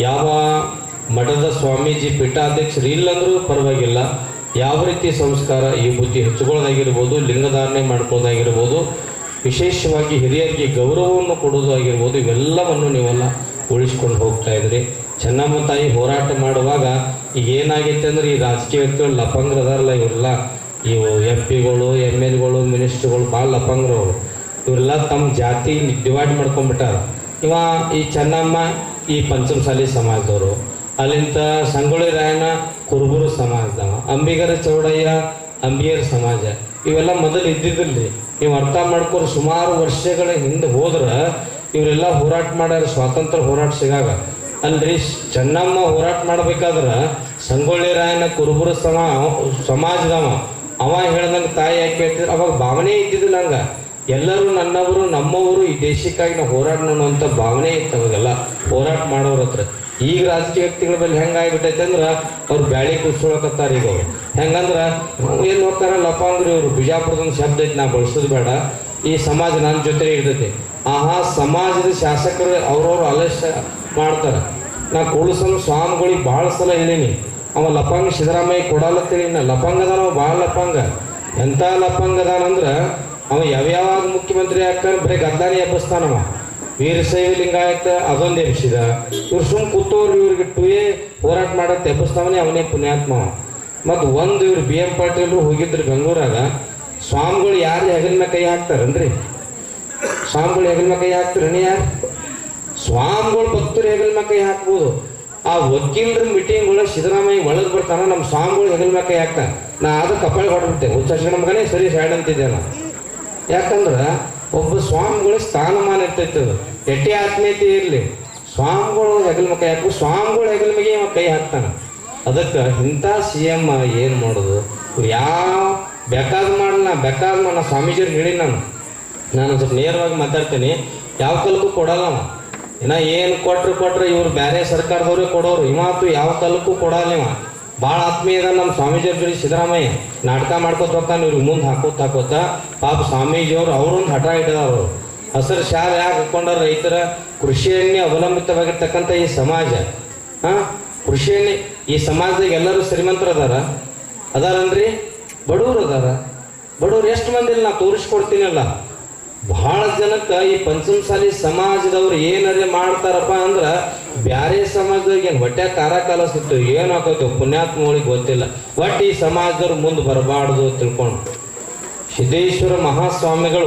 ಯಾವ ಮಠದ ಸ್ವಾಮೀಜಿ ಪೀಠಾಧ್ಯಕ್ಷರು ಇಲ್ಲಂದ್ರೂ ಪರವಾಗಿಲ್ಲ. ಯಾವ ರೀತಿ ಸಂಸ್ಕಾರ ಈ ಬುದ್ಧಿ ಹೆಚ್ಚುಕೊಳ್ಳೋದಾಗಿರ್ಬೋದು ಲಿಂಗಧಾರಣೆ ಮಾಡ್ಕೊಳ್ಳೋದಾಗಿರ್ಬೋದು ವಿಶೇಷವಾಗಿ ಹಿರಿಯರಿಗೆ ಗೌರವವನ್ನು ಕೊಡೋದಾಗಿರ್ಬೋದು ಇವೆಲ್ಲವನ್ನು ನೀವೆಲ್ಲ ಉಳಿಸ್ಕೊಂಡು ಹೋಗ್ತಾ ಇದ್ರಿ. ಚೆನ್ನಮ್ಮ ತಾಯಿ ಹೋರಾಟ ಮಾಡುವಾಗ ಈಗ ಏನಾಗೈತೆ ಅಂದ್ರೆ ಈ ರಾಜಕೀಯ ವ್ಯಕ್ತಿಗಳು ಲಪಂಗ್ರು ಅದಾರಲ್ಲ ಇವರೆಲ್ಲ. ಇವು ಎಂ ಪಿಗಳು ಎಂ ಎಲ್ಗಳು ಮಿನಿಸ್ಟ್ರುಗಳು ಭಾಳ ಲಪಂಗ್ರವರು. ಇವರೆಲ್ಲ ತಮ್ಮ ಜಾತಿ ಡಿವೈಡ್ ಮಾಡ್ಕೊಂಡ್ಬಿಟ್ಟಾರ. ಇವ ಈ ಚೆನ್ನಮ್ಮ ಈ ಪಂಚಮಸಾಲಿ ಸಮಾಜದವರು. ಅಲ್ಲಿಂದ ಸಂಗೊಳ್ಳಿ ರಾಯಣ್ಣ ಕುರುಬುರು ಸಮಾಜದವ ಅಂಬಿಗರ ಚೌಡಯ್ಯ ಅಂಬಿಯರ ಸಮಾಜ, ಇವೆಲ್ಲ ಮೊದಲು ಇದ್ದಿದ್ದಲ್ಲಿ ನೀವು ಅರ್ಥ ಮಾಡ್ಕೊಂಡು ಸುಮಾರು ವರ್ಷಗಳ ಹಿಂದೆ ಹೋದ್ರೆ ಇವರೆಲ್ಲ ಹೋರಾಟ ಮಾಡ್ಯಾರ, ಸ್ವಾತಂತ್ರ್ಯ ಹೋರಾಟ ಸಿಗಾಗ. ಅಲ್ರಿ, ಚೆನ್ನಮ್ಮ ಹೋರಾಟ ಮಾಡ್ಬೇಕಾದ್ರೆ ಸಂಗೊಳ್ಳಿ ರಾಯಣ್ಣ ಕುರುಬುರು ಸಮಾ, ಸಮಾಜದವ. ಅವ ಹೇಳ್ದಂಗೆ ತಾಯಿ ಯಾಕೆ ಕೇಳ್ತಿದ್ರು, ಅವಾಗ ಭಾವನೆ ಇದ್ದಿದ್ದು ಹಂಗ ಎಲ್ಲರೂ ನನ್ನವರು, ನಮ್ಮವರು ಈ ದೇಶಕ್ಕಾಗಿ ನಾವು ಹೋರಾಡೋಣ ಅಂತ ಭಾವನೆ ಇತ್ತು ಅವಾಗೆಲ್ಲ ಹೋರಾಟ ಮಾಡೋರ ಹತ್ರ. ಈಗ ರಾಜಕೀಯ ವ್ಯಕ್ತಿಗಳ ಮೇಲೆ ಹೆಂಗಾಗ್ಬಿಟ್ಟೈತೆ ಅಂದ್ರೆ ಅವ್ರು ಬ್ಯಾಳಿ ಕುಡ್ಸ್ಕೊಳಕತ್ತಾರ ಈಗ ಅವ್ರು. ಹೆಂಗಂದ್ರೆ ಏನು ಹೋಗ್ತಾರ ಲಪಾಂಗ್ರಿ ಇವರು, ಬಿಜಾಪುರದೊಂದು ಶಬ್ದ ಐತಿ, ನಾ ಬಳಸೋದು ಬೇಡ. ಈ ಸಮಾಜ ನನ್ನ ಜೊತೆ ಇರ್ತೈತಿ. ಆಹಾ, ಸಮಾಜದ ಶಾಸಕರು ಅವ್ರವ್ರು ಆಲಸ್ಯ ಮಾಡ್ತಾರೆ. ನಾ ಕುಳಸಂ ಸ್ವಾಮಿಗಳಿಗೆ ಭಾಳ ಸಲ ಹೇಳೀನಿ. ಅವ ಲಪಂಗ ಸಿದ್ದರಾಮಯ್ಯ ಕೊಡಲತ್ತೀನಿ ನಾ ಲಪಂಗ ಅದಾನ ಅವ ಭಾಳ ಲಪಂಗ ಎಂಥ ಲಪಂಗ ಅದಾನಂದ್ರ ಅವ ಯಾವ್ಯಾವಾಗ ಮುಖ್ಯಮಂತ್ರಿ ಆಗ್ತಾನ ಬರೀ ಗದ್ದಾರಿ ಎಬ್ಬಿಸ್ತಾನವ ವೀರಶೈವ ಲಿಂಗಾಯತ ಅದೊಂದು ಎಬ್ಸಿದ. ಇವ್ರು ಸುಮ್ ಕೂತವ್ರು ಇವ್ರಿಗೆ ಟೂಯೇ ಹೋರಾಟ ಮಾಡಕ್ ಎಬ್ಬಿಸ್ತಾವನೇ ಅವನೇ ಪುಣ್ಯಾತ್ಮ ಮತ್ತು ಒಂದು ಇವ್ರು ಬಿ ಎಂ ಪಾಟೀಲ್ರು ಹೋಗಿದ್ರು ಬೆಂಗಳೂರಾಗ, ಸ್ವಾಮಿಗಳು ಯಾರು ಹೆಗಲಿನ ಕೈ ಹಾಕ್ತಾರನ್ರಿ? ಸ್ವಾಮಿಗಳು ಹೆಗಲಿನ ಕೈ ಹಾಕ್ತಾರನೇ ಯಾರು? ಸ್ವಾಮಿಗಳು ಭಕ್ತರು ಹೆಗಲಿನ ಕೈ ಹಾಕ್ಬೋದು. ಆ ವಕೀಲರ ಮೀಟಿಂಗ್ ಒಳಗೆ ಸಿದ್ದರಾಮಯ್ಯ ಒಳಗೆ ಬರ್ತಾನ ನಮ್ಮ ಸ್ವಾಮಿಗಳು ಹೆಗಲಿನ ಕೈ ಹಾಕ್ತಾನೆ ನಾ ಅದು ಕಪಾಳಿ ಹೊಡ್ಬಿಡ್ತೇನೆ ಹುಚ್ಚ ಮಗನೇ ಸರಿ ಸೈಡ್ ಅಂತಿದ್ದೆ ನಾ ಯಾಕಂದ್ರೆ ಒಬ್ಬ ಸ್ವಾಮಿಗಳ ಸ್ಥಾನಮಾನ ಇರ್ತೈತೆ ಅದು ಎಟ್ಟೆ ಆತ್ಮೀಯತೆ ಇರಲಿ. ಸ್ವಾಮಿಗಳು ಹೆಗಲ ಮೇಲೆ ಕೈ ಹಾಕು ಸ್ವಾಮಿಗಳು ಹೆಗಲ ಮಗೆ ಕೈ ಹಾಕ್ತಾನೆ. ಅದಕ್ಕೆ ಇಂಥ ಸಿ ಎಂ ಏನು ಮಾಡೋದು? ಯಾವ ಬೇಕಾದ ಮಾಡಲ್ಲ ಬೇಕಾದ ಮಾಡ ಸ್ವಾಮೀಜಿಯವ್ರಿಗೆ ಹೇಳಿ ನಾನು. ನಾನು ಸ್ವಲ್ಪ ನೇರವಾಗಿ ಮಾತಾಡ್ತೀನಿ. ಯಾವ ಕಾಲಕ್ಕೂ ಕೊಡಲ್ಲ ಅವ. ಇನ್ನ ಏನು ಕೊಟ್ಟರು ಕೊಟ್ಟರೆ ಇವ್ರು ಬೇರೆ ಸರ್ಕಾರದವ್ರಿಗೆ ಕೊಡೋರು. ಇವತ್ತು ಯಾವ ಕಾಲಕ್ಕೂ ಕೊಡಲ್ಲ ಇವ. ಭಾಳ ಆತ್ಮೀಯ ಅದ ನಮ್ಮ ಸ್ವಾಮೀಜಿಯವ್ರ ಜೊತೆ ಸಿದ್ದರಾಮಯ್ಯ. ನಾಟಕ ಮಾಡ್ಕೋತ ಹೋಗ್ತಾನೆ, ಇವ್ರಿಗೆ ಮುಂದೆ ಹಾಕೋತ ಹಾಕೋತ. ಪಾಪ ಸ್ವಾಮೀಜಿಯವ್ರು ಅವ್ರೊಂದು ಹಠ ಇಟ್ಟಿದವರು ಹಸಿರು ಶಾಲೆ ಯಾಕೆ ಹಾಕೊಂಡ ರೈತರ? ಕೃಷಿಯನ್ನೇ ಅವಲಂಬಿತವಾಗಿರ್ತಕ್ಕಂಥ ಈ ಸಮಾಜ. ಹಾಂ? ಕೃಷಿಯನ್ನೇ ಈ ಸಮಾಜದಾಗ ಎಲ್ಲರೂ ಶ್ರೀಮಂತರು ಅದಾರ. ಅದಾರನ್ರಿ ಬಡವರು ಅದಾರ. ಬಡವ್ರು ಎಷ್ಟು ಮಂದಿ ನಾ ತೋರಿಸ್ಕೊಡ್ತೀನಲ್ಲ? ಬಹಳ ಜನಕ್ಕ ಈ ಪಂಚಮಸಾಲಿ ಸಮಾಜದವ್ರು ಏನಾರ ಮಾಡ್ತಾರಪ್ಪ ಅಂದ್ರ ಬ್ಯಾರೆ ಸಮಾಜದಾಗ ಏನ್ ಹೊಟ್ಟೆ ಕಾರ ಕಾಲ ಸಿಕ್ತು ಏನ್ ಹಾಕೋದು ಪುಣ್ಯಾತ್ಮಗಳಿಗೆ ಗೊತ್ತಿಲ್ಲ. ಒಟ್ಟು ಈ ಸಮಾಜದವ್ರು ಮುಂದೆ ಬರಬಾರ್ದು ತಿಳ್ಕೊಂಡು ಸಿದ್ದೇಶ್ವರ ಮಹಾಸ್ವಾಮಿಗಳು